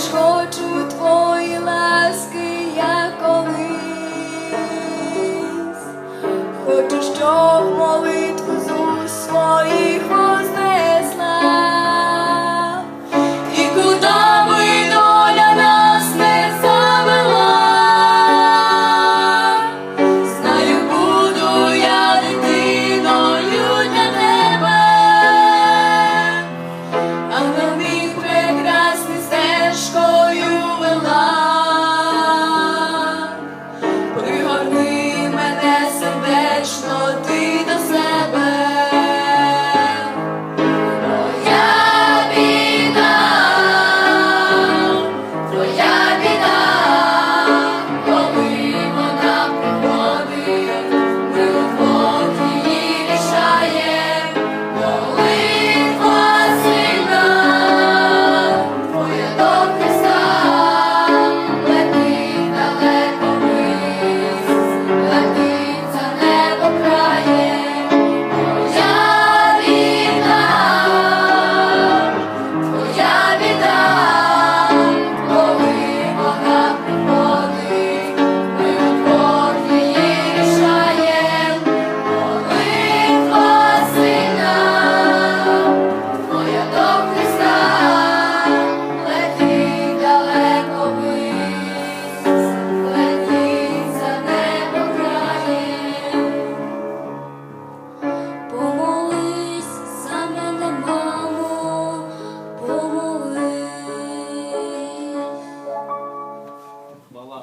лиш хочу твої ласки, я колись, хочу щоб.